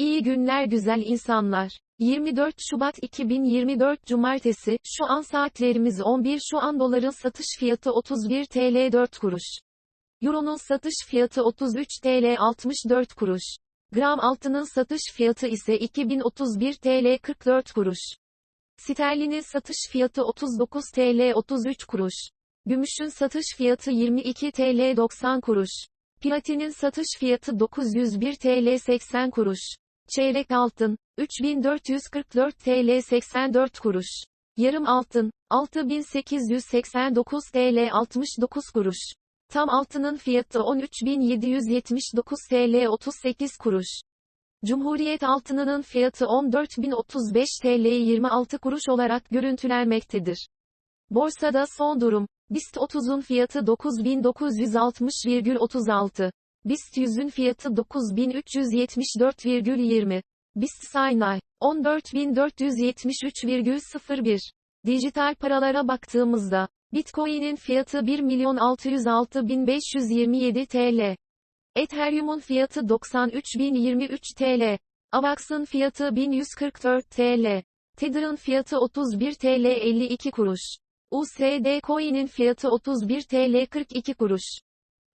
İyi günler güzel insanlar. 24 Şubat 2024 Cumartesi, şu an saatlerimiz 11 şu an doların satış fiyatı 31 TL 4 kuruş. Euro'nun satış fiyatı 33 TL 64 kuruş. Gram altının satış fiyatı ise 2031 TL 44 kuruş. Sterlinin satış fiyatı 39 TL 33 kuruş. Gümüşün satış fiyatı 22 TL 90 kuruş. Platinin satış fiyatı 901 TL 80 kuruş. Çeyrek altın, 3444 TL 84 kuruş. Yarım altın, 6889 TL 69 kuruş. Tam altının fiyatı 13779 TL 38 kuruş. Cumhuriyet altınının fiyatı 14035 TL 26 kuruş olarak görüntülenmektedir. Borsada son durum. BIST 30'un fiyatı 9960,36. BIST 100'ün fiyatı 9374,20. BIST Saynay 14473,01. Dijital paralara baktığımızda Bitcoin'in fiyatı 1.606.527 TL. Ethereum'un fiyatı 93.023 TL. Avax'ın fiyatı 1144 TL. Tether'ın fiyatı 31 TL 52 kuruş. USD Coin'in fiyatı 31 TL 42 kuruş.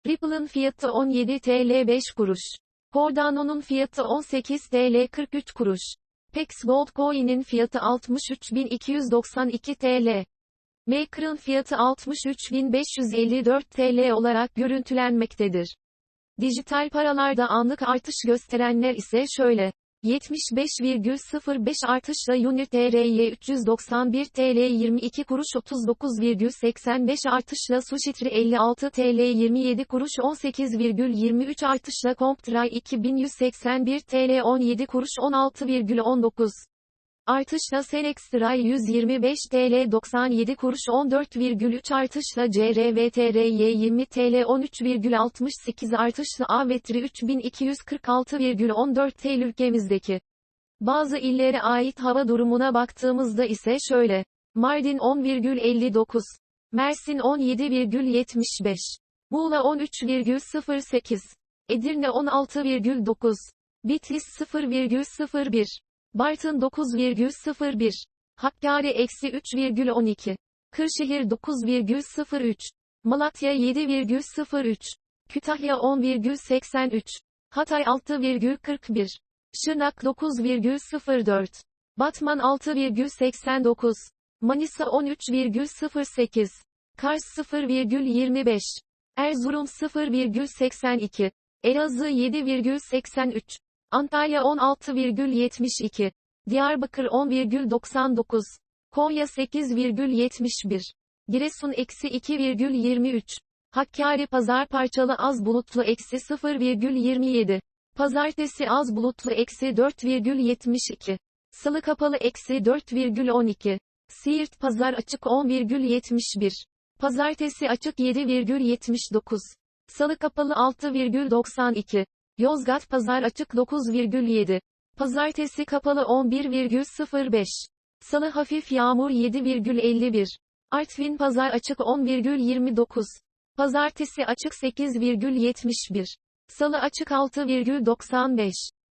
Ripple'ın fiyatı 17 TL 5 kuruş. Cardano'nun fiyatı 18 TL 43 kuruş. Pex Gold Coin'in fiyatı 63.292 TL. Maker'ın fiyatı 63.554 TL olarak görüntülenmektedir. Dijital paralarda anlık artış gösterenler ise şöyle. 75,05 artışla Unit TR'ye 391 TL 22 kuruş 39,85 artışla Sushitri 56 TL 27 kuruş 18,23 artışla Comptray 2181 TL 17 kuruş 16,19 Artışla Senextray 125 TL 97 kuruş 14,3 artışla CRVTRY 20 TL 13,68 artışla Avetri 3246,14 TL ülkemizdeki. Bazı illere ait hava durumuna baktığımızda ise şöyle. Mardin 10,59. Mersin 17,75. Muğla 13,08. Edirne 16,9. Bitlis 0,01. Bartın 9,01. Hakkari eksi 3,12. Kırşehir 9,03. Malatya 7,03. Kütahya 10,83. Hatay 6,41. Şırnak 9,04. Batman 6,89. Manisa 13,08. Kars 0,25. Erzurum 0,82. Elazığ 7,83. Antalya 16,72. Diyarbakır 10,99. Konya 8,71. Giresun eksi 2,23. Hakkari pazar parçalı az bulutlu eksi 0,27. Pazartesi az bulutlu eksi 4,72. Salı kapalı eksi 4,12. Siirt pazar açık 10,71. Pazartesi açık 7,79. Salı kapalı 6,92. Yozgat pazar açık 9,7. Pazartesi kapalı 11,05. Salı hafif yağmur 7,51. Artvin pazar açık 10,29. Pazartesi açık 8,71. Salı açık 6,95.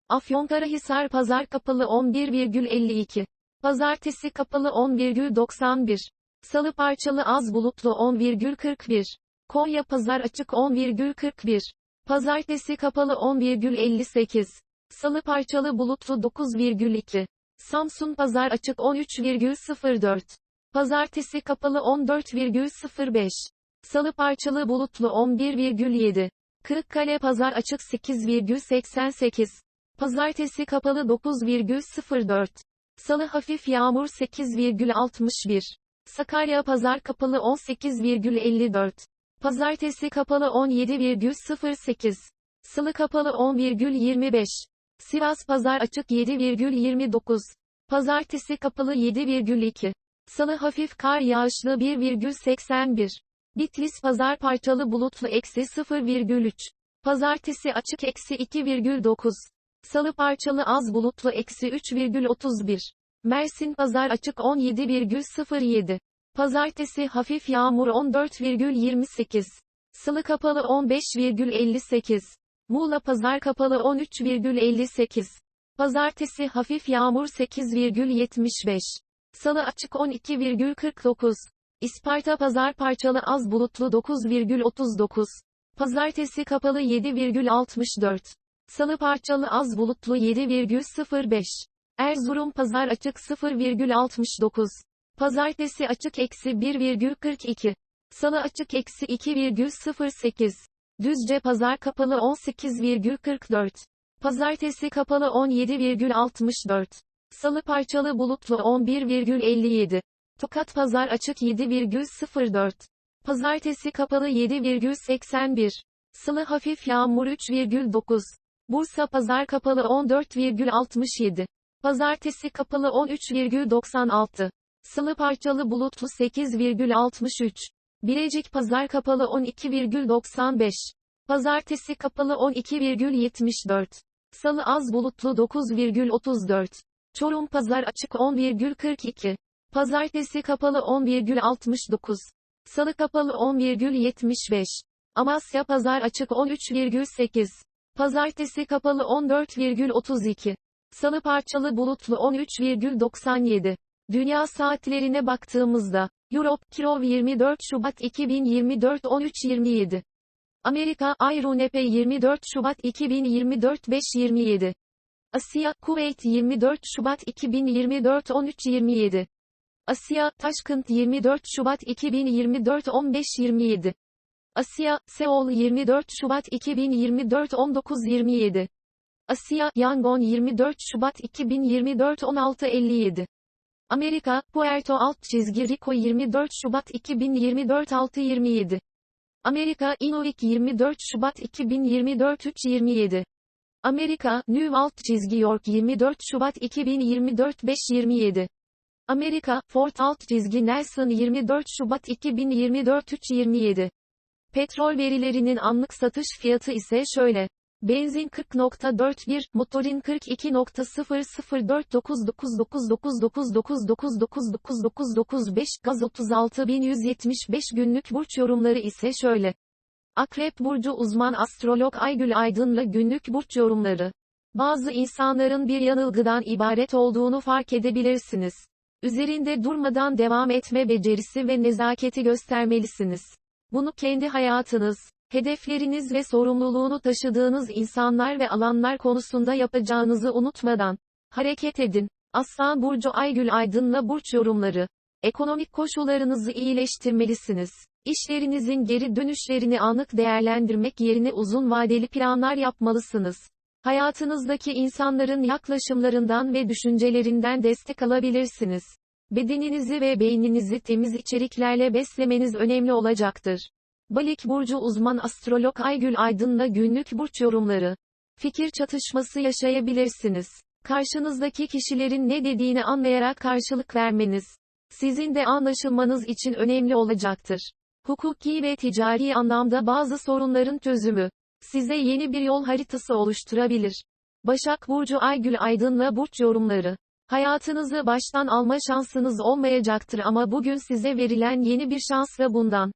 Afyonkarahisar pazar kapalı 11,52. Pazartesi kapalı 10,91. Salı parçalı az bulutlu 10,41. Konya pazar açık 10,41. Pazartesi kapalı 10,58. Salı parçalı bulutlu 9,2. Samsun pazar açık 13,04. Pazartesi kapalı 14,05. Salı parçalı bulutlu 11,7. Kırıkkale pazar açık 8,88. Pazartesi kapalı 9,04. Salı hafif yağmur 8,61. Sakarya pazar kapalı 18,54. Pazartesi kapalı 17,08. Salı kapalı 10,25. Sivas pazar açık 7,29. Pazartesi kapalı 7,2. Salı hafif kar yağışlı 1,81. Bitlis pazar parçalı bulutlu eksi 0,3. Pazartesi açık eksi 2,9. Salı parçalı az bulutlu eksi 3,31. Mersin pazar açık 17,07. Pazartesi hafif yağmur 14,28. Salı kapalı 15,58. Muğla pazar kapalı 13,58. Pazartesi hafif yağmur 8,75. Salı açık 12,49. İsparta pazar parçalı az bulutlu 9,39. Pazartesi kapalı 7,64. Salı parçalı az bulutlu 7,05. Erzurum pazar açık 0,69. Pazartesi açık eksi 1,42. Salı açık eksi 2,08. Düzce pazar kapalı 18,44. Pazartesi kapalı 17,64. Salı parçalı bulutlu 11,57. Tokat pazar açık 7,04. Pazartesi kapalı 7,81. Salı hafif yağmur 3,9. Bursa pazar kapalı 14,67. Pazartesi kapalı 13,96. Salı parçalı bulutlu 8,63. Bilecik pazar kapalı 12,95. Pazartesi kapalı 12,74. Salı az bulutlu 9,34. Çorum pazar açık 10,42. Pazartesi kapalı 10,69. Salı kapalı 10,75. Amasya pazar açık 13,8. Pazartesi kapalı 14,32. Salı parçalı bulutlu 13,97. Dünya saatlerine baktığımızda, Europe, Kirov 24 Şubat 2024 13.27. Amerika, Ayrunepe 24 Şubat 2024 5.27. Asya, Kuveyt 24 Şubat 2024 13.27. Asya, Taşkent 24 Şubat 2024 15.27. Asya, Seol 24 Şubat 2024 19.27. Asya, Yangon 24 Şubat 2024 16.57. Amerika, Puerto alt çizgi Rico 24 Şubat 2024 6.27. Amerika, Inuvik 24 Şubat 2024 3.27. Amerika, New alt çizgi York 24 Şubat 2024 5.27. Amerika, Fort alt çizgi Nelson 24 Şubat 2024 3.27. Petrol verilerinin anlık satış fiyatı ise şöyle. Benzin 40.41, motorin 42.044999999999995, gaz 36175 günlük burç yorumları ise şöyle. Akrep burcu uzman astrolog Aygül Aydın'la günlük burç yorumları. Bazı insanların bir yanılgıdan ibaret olduğunu fark edebilirsiniz. Üzerinde durmadan devam etme becerisi ve nezaketi göstermelisiniz. Bunu kendi hayatınız, hedefleriniz ve sorumluluğunu taşıdığınız insanlar ve alanlar konusunda yapacağınızı unutmadan hareket edin. Aslan Burcu Aygül Aydın'la burç yorumları. Ekonomik koşullarınızı iyileştirmelisiniz. İşlerinizin geri dönüşlerini anlık değerlendirmek yerine uzun vadeli planlar yapmalısınız. Hayatınızdaki insanların yaklaşımlarından ve düşüncelerinden destek alabilirsiniz. Bedeninizi ve beyninizi temiz içeriklerle beslemeniz önemli olacaktır. Balik Burcu uzman astrolog Aygül Aydın'la günlük burç yorumları. Fikir çatışması yaşayabilirsiniz. Karşınızdaki kişilerin ne dediğini anlayarak karşılık vermeniz, sizin de anlaşılmanız için önemli olacaktır. Hukuki ve ticari anlamda bazı sorunların çözümü, size yeni bir yol haritası oluşturabilir. Başak Burcu Aygül Aydın'la burç yorumları. Hayatınızı baştan alma şansınız olmayacaktır ama bugün size verilen yeni bir şansla bundan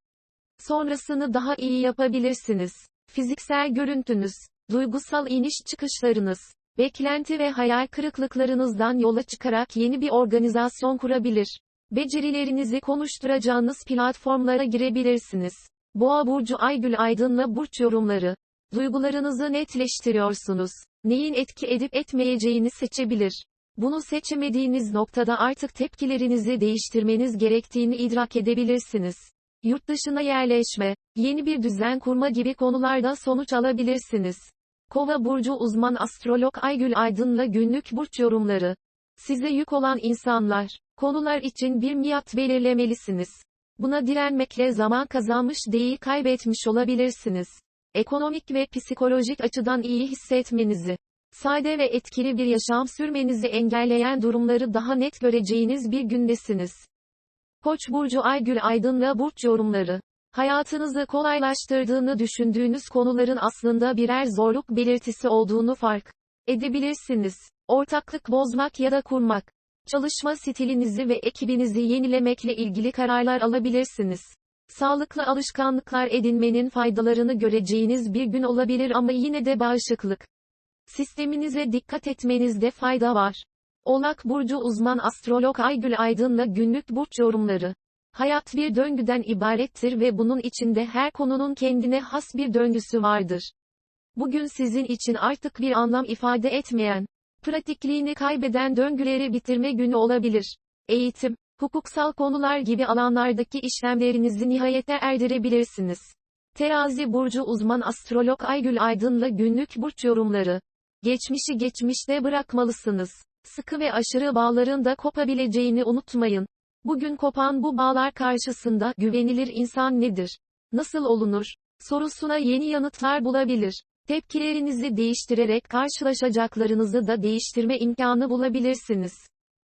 sonrasını daha iyi yapabilirsiniz. Fiziksel görüntünüz, duygusal iniş çıkışlarınız, beklenti ve hayal kırıklıklarınızdan yola çıkarak yeni bir organizasyon kurabilir. Becerilerinizi konuşturacağınız platformlara girebilirsiniz. Boğa burcu Aygül Aydın'la burç yorumları. Duygularınızı netleştiriyorsunuz. Neyin etki edip etmeyeceğini seçebilir. Bunu seçemediğiniz noktada artık tepkilerinizi değiştirmeniz gerektiğini idrak edebilirsiniz. Yurt dışına yerleşme, yeni bir düzen kurma gibi konularda sonuç alabilirsiniz. Kova burcu uzman astrolog Aygül Aydın'la günlük burç yorumları. Size yük olan insanlar, konular için bir miyat belirlemelisiniz. Buna direnmekle zaman kazanmış değil kaybetmiş olabilirsiniz. Ekonomik ve psikolojik açıdan iyi hissetmenizi, sade ve etkili bir yaşam sürmenizi engelleyen durumları daha net göreceğiniz bir gündesiniz. Koç burcu Aygül Aydın'la burç yorumları. Hayatınızı kolaylaştırdığını düşündüğünüz konuların aslında birer zorluk belirtisi olduğunu fark edebilirsiniz. Ortaklık bozmak ya da kurmak. Çalışma stilinizi ve ekibinizi yenilemekle ilgili kararlar alabilirsiniz. Sağlıklı alışkanlıklar edinmenin faydalarını göreceğiniz bir gün olabilir ama yine de bağışıklık Sisteminize dikkat etmenizde fayda var. Oğlak Burcu uzman astrolog Aygül Aydın'la günlük burç yorumları. Hayat bir döngüden ibarettir ve bunun içinde her konunun kendine has bir döngüsü vardır. Bugün sizin için artık bir anlam ifade etmeyen, pratikliğini kaybeden döngüleri bitirme günü olabilir. Eğitim, hukuksal konular gibi alanlardaki işlemlerinizi nihayete erdirebilirsiniz. Terazi burcu uzman astrolog Aygül Aydın'la günlük burç yorumları. Geçmişi geçmişte bırakmalısınız. Sıkı ve aşırı bağların da kopabileceğini unutmayın. Bugün kopan bu bağlar karşısında güvenilir insan nedir? Nasıl olunur? Sorusuna yeni yanıtlar bulabilir. Tepkilerinizi değiştirerek karşılaşacaklarınızı da değiştirme imkanı bulabilirsiniz.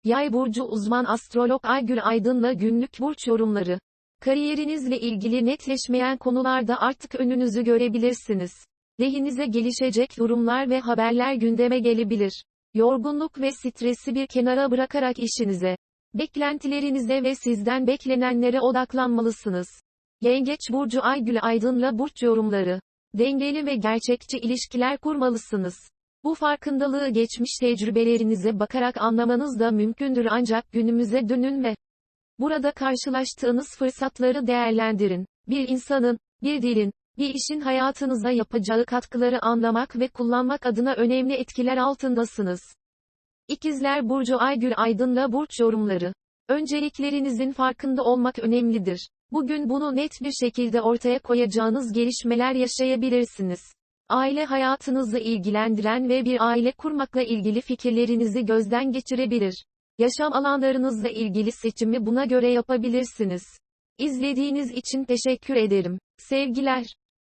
Yay burcu uzman astrolog Aygül Aydın'la günlük burç yorumları. Kariyerinizle ilgili netleşmeyen konularda artık önünüzü görebilirsiniz. Lehinize gelişecek durumlar ve haberler gündeme gelebilir. Yorgunluk ve stresi bir kenara bırakarak işinize, beklentilerinize ve sizden beklenenlere odaklanmalısınız. Yengeç burcu Aygül Aydın'la burç yorumları. Dengeli ve gerçekçi ilişkiler kurmalısınız. Bu farkındalığı geçmiş tecrübelerinize bakarak anlamanız da mümkündür ancak günümüze dönün ve burada karşılaştığınız fırsatları değerlendirin. Bir insanın, bir dilin, bir işin hayatınıza yapacağı katkıları anlamak ve kullanmak adına önemli etkiler altındasınız. İkizler Burcu Aygül Aydın'la burç yorumları. Önceliklerinizin farkında olmak önemlidir. Bugün bunu net bir şekilde ortaya koyacağınız gelişmeler yaşayabilirsiniz. Aile hayatınızı ilgilendiren ve bir aile kurmakla ilgili fikirlerinizi gözden geçirebilir. Yaşam alanlarınızla ilgili seçimi buna göre yapabilirsiniz. İzlediğiniz için teşekkür ederim. Sevgiler.